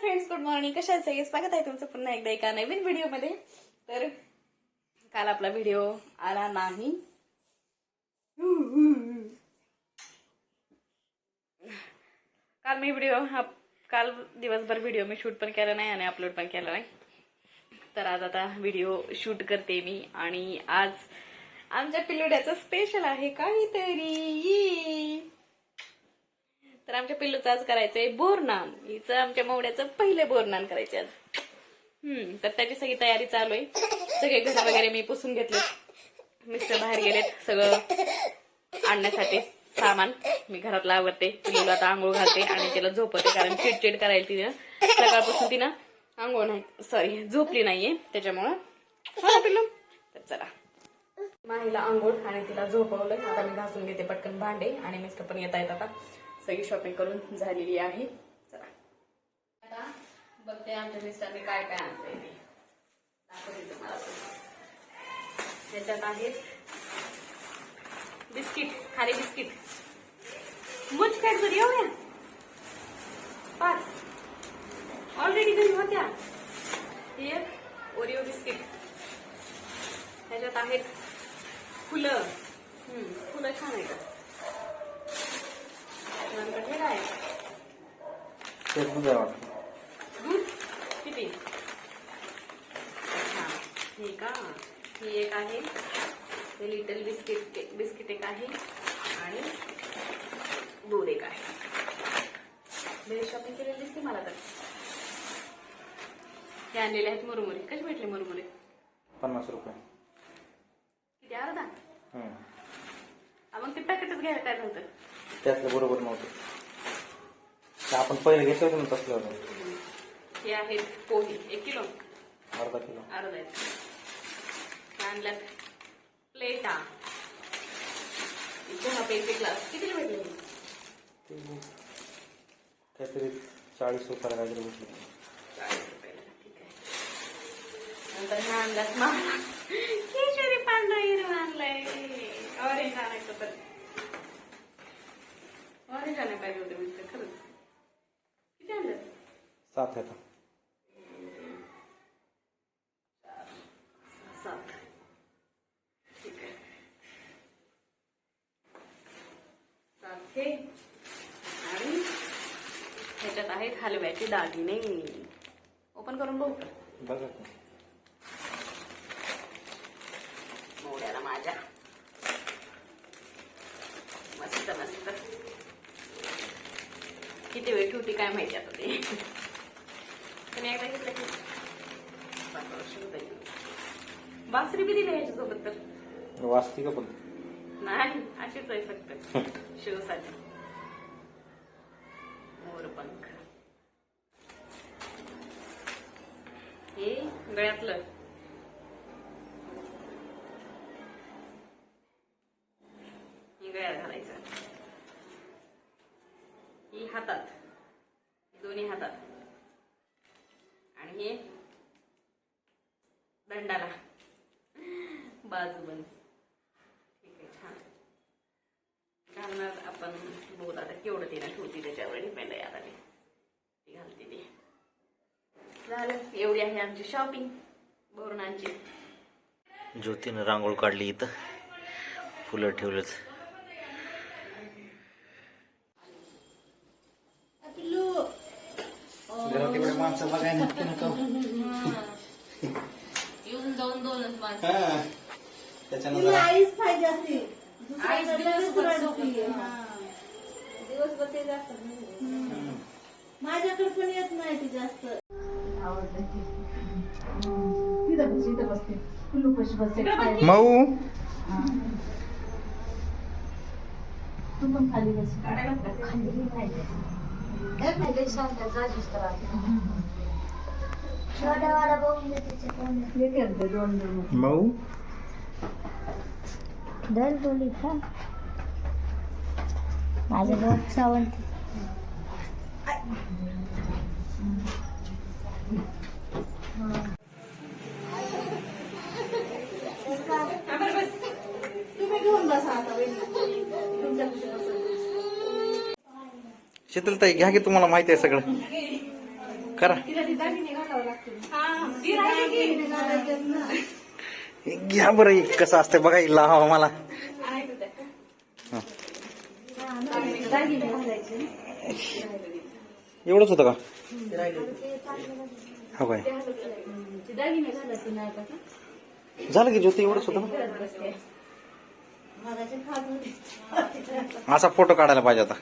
Friends good morning कशा आहे स्वागत आहे तुमचं पुन्हा एकदा एका नवीन व्हिडिओमध्ये. तर काल आपला व्हिडिओ आला नाही. काल मी व्हिडिओ हा काल दिवसभर व्हिडिओ मी शूट पण केला नाही आणि अपलोड पण केला नाही. तर आज आता व्हिडिओ शूट करते मी आणि आज आमच्या पिलोड्याचं स्पेशल आहे काहीतरी. तर आमच्या पिल्लूचं आज करायचंय बोरनान. हिचं आमच्या मवड्याचं पहिले बोरनान करायचे आज. हम्म तर त्याची सगळी तयारी चालू आहे. सगळे घर वगैरे मी पुसून घेतले. मिस्टर बाहेर गेलेत सगळं आणण्यासाठी सामान. मी घरात लावते पिल्लूला आता आंघोळ घालते आणि तिला झोपते कारण चिडचिड करायला तिनं. सकाळपासून तिनं आंघोळ नाही सॉरी झोपली नाहीये. त्याच्यामुळं हो पिल्लू. तर चला. माहीला आंघोळ आणि तिला झोपवलं आता मी घासून घेते पटकन भांडे आणि मिस्टर पण येत आहेत आता. सगळी शॉपिंग करून झालेली आहे. चला. आता बघते आमच्या मिस्टरने काय काय आणते दाखवते तुम्हाला त्याच्यात आहे बिस्किट खाली बिस्किट. मुझ कॅडबरी एवढ्या पाच. ऑलरेडी घरी होत्या. एक ओरिओ बिस्किट. त्याच्यात आहेत फुलं. फुलं छान आहेत. नंतर ते दूध आहे वाटतं दूध किती अच्छा हे का ही एक आहे हे लिटल बिस्किट बिस्किट एक आहे आणि दूध एक आहे बेल शॉपिंग केलेली दिसते मला तर हे आणलेले आहेत मुरमुरे कसे भेटले मुरमुरे पन्नास रुपये. किती अर्धा? मग ते पॅकेटच घ्यायला काय नव्हतं त्यातलं बरोबर नव्हतं. आपण पहिले घेतलं होतं ना तसलं हे आहेत पोहे. एक किलो? अर्धा किलो. अर्धा आणल्यात प्लेटा चहा पेचे ग्लास किती भेटले? काहीतरी चाळीस रुपयाला काहीतरी भेटलं. चाळीस रुपयाला. ठीक आहे. नंतर हे आणल्यात मला केशरी पांढरा हिरवा आणलाय. ऑरेंज आणायचं तर ऑरेंज आणायला पाहिजे होते म्हणजे खरंच. किती आणल्यात सात येतं सात. ठीक आहे. सात हे आणि ह्याच्यात आहेत हलव्याचे दागिने. ओपन करून बघू बघा. किती वेळ ठेवती काय माहिती आता ते. पण एकदा घेतलं की. बासरी बी दिली ह्याच्यासोबत तर. वाचती का पण? नाही अशीच आहे फक्त. शिवसाठी मोरपंख. हे गळ्यातलं हे गळ्यात घालायचं ही हातात दोन्ही हातात आणि हे दंडाला बाजूबंद ठीक आहे छान घालणार आपण बोल. आता केवढं तिला ठेवती त्याच्यावर डिपेंड आहे आता ते ती घालते ती. झालं. एवढी आहे आमची शॉपिंग बोरणांची ज्योतीनं रांगोळ काढली इथं. फुलं नको येऊन जाऊन दोनच माणसं. हा. त्याच्यानं तिला जरा आईच पाहिजे असते. आईच दिवसभर सोबत दिवसभर ते जास्त माझ्याकडे पण येत नाही ती जास्त. तिथं बसते कुल्लू पशी बसते मऊ. तू पण खाली बस. खाली दोन मऊ. दर बोली का? माझं लोक सावंत. शीतलताई घ्या की तुम्हाला माहिती आहे सगळं. करा. घ्या बरं कसं असतं बघा हिला हवा मला. एवढंच होतं का? हो काय? झालं की ज्योती एवढंच होतं असा फोटो काढायला पाहिजे होता.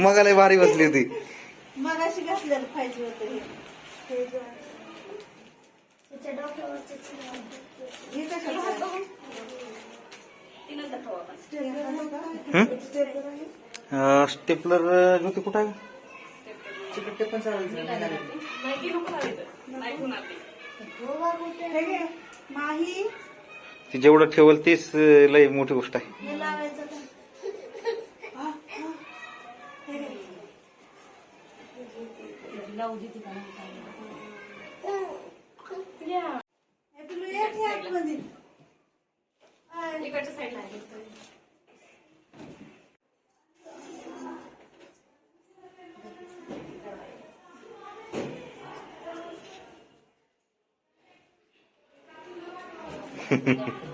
मग लय भारी बसली होती. मगाशी घातलेलं पाहिजे होतं हे. हे. हं? स्टेपलर आहे? अं, स्टेपलर ज्योती कुठं आहे होणार ते. हे घे. माही ती जेवढं ठेवल तीच लय मोठी गोष्ट आहे हे लावायचं का? हा, हा. हे घे. हे ठिकाणी एक इकडच्या साईडला आहे.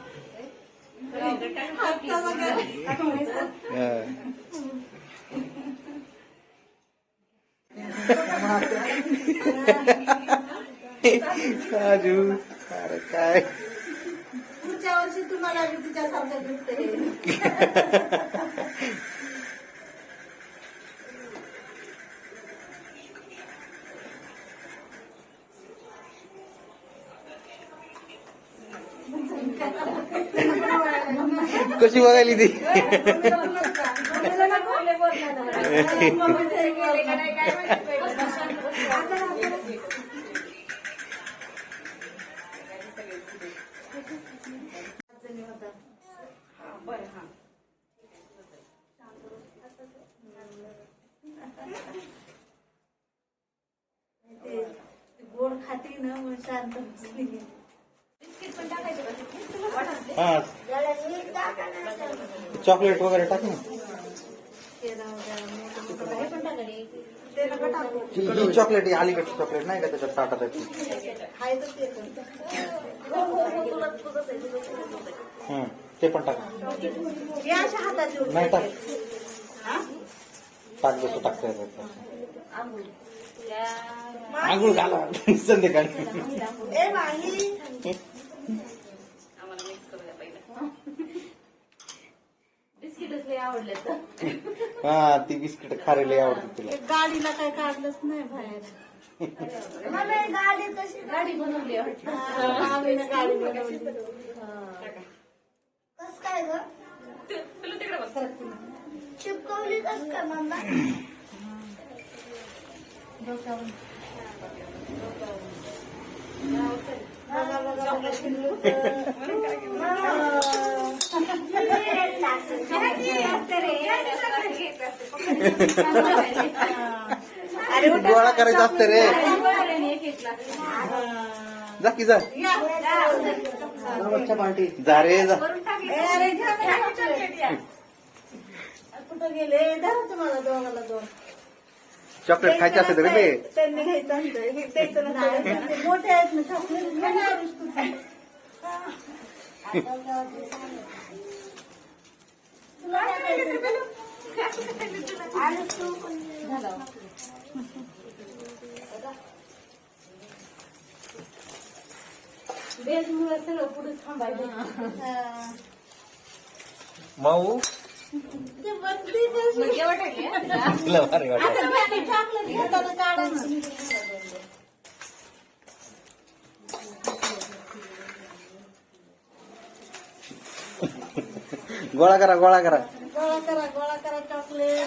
हाताला काय? टाकायचं. अं. राजू अरे काय? पुढच्या वर्षी तुम्हाला गिफ्ट येईल कशी बघायली ती? गोड खाती ना मग शांत बसली बिस्किट पण टाकायचे का? तिथे? तुला वाटत नाही? हा चॉकलेट वगैरे टाक? ना हे चॉकलेट ही अलीकडची चॉकलेट नाही का त्याच्यात हाय तर ते पण. हं, ते पण टाक. नाही टाक. हा? टाक जसं टाकता येतं आंघोळ घाला. संध्याकाळी. हा ती बिस्किट खारे लय आवडते तुला. गाडीला काय काढलंच नाही बाहेर. गाडी कशी गाडी बनवली गाडी बनवली. कस काय ग? तू- तुला तिकडे बस. चिपकवली कस मम्मा उठा. गोळा करायचा असतं रे. जा की जा. जा. रे जा. कुठं गेले धरा तुम्हाला दोघाला दोन चॉकलेट खायचे असते रे ते त्यांनी घ्यायचं असतं हे द्यायचं नसतं. ते मोठे आहेत ना. तुला काय? झालं. सगळं पुढे थांबायचं हा. माऊ भारी वाटत. काढायचं. गोळा करा गोळा करा. गोळा करा गोळा करा चॉकलेट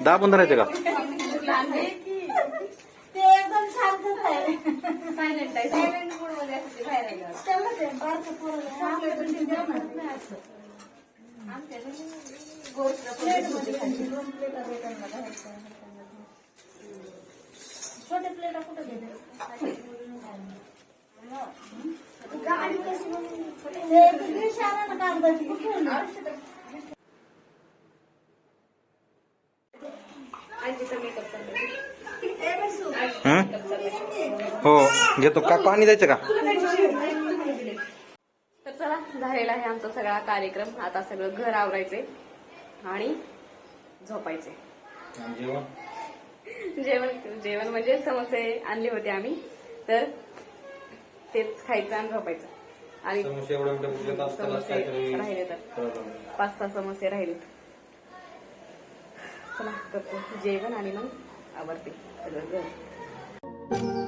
दाबून धरायचं का ते एकदम शांतच आहे सायलेंट आहे सायलेंट मोडमध्ये असते ते बाहेर आल्यावर. तेवढंच आहे, बारकं पोरं आहे. आपल्या घरी ते म्हणत नाही असं. प्लेटमध्ये खायची, दोन प्लेटा. छोट्या कुठं हं? हो घेतो. का पाणी द्यायचं का? तर चला झालेला आहे आमचा सगळा कार्यक्रम. आता सगळं घर आवरायचे आणि झोपायचे जेवण जेवण म्हणजे समोसे आणले होते आम्ही. तर तेच खायचं आणि झोपायचं. आणि समोसे राहिले तर पाच सहा समोसे राहिलेत. चला करतो. जेवण आणि मग आवडते सगळं घर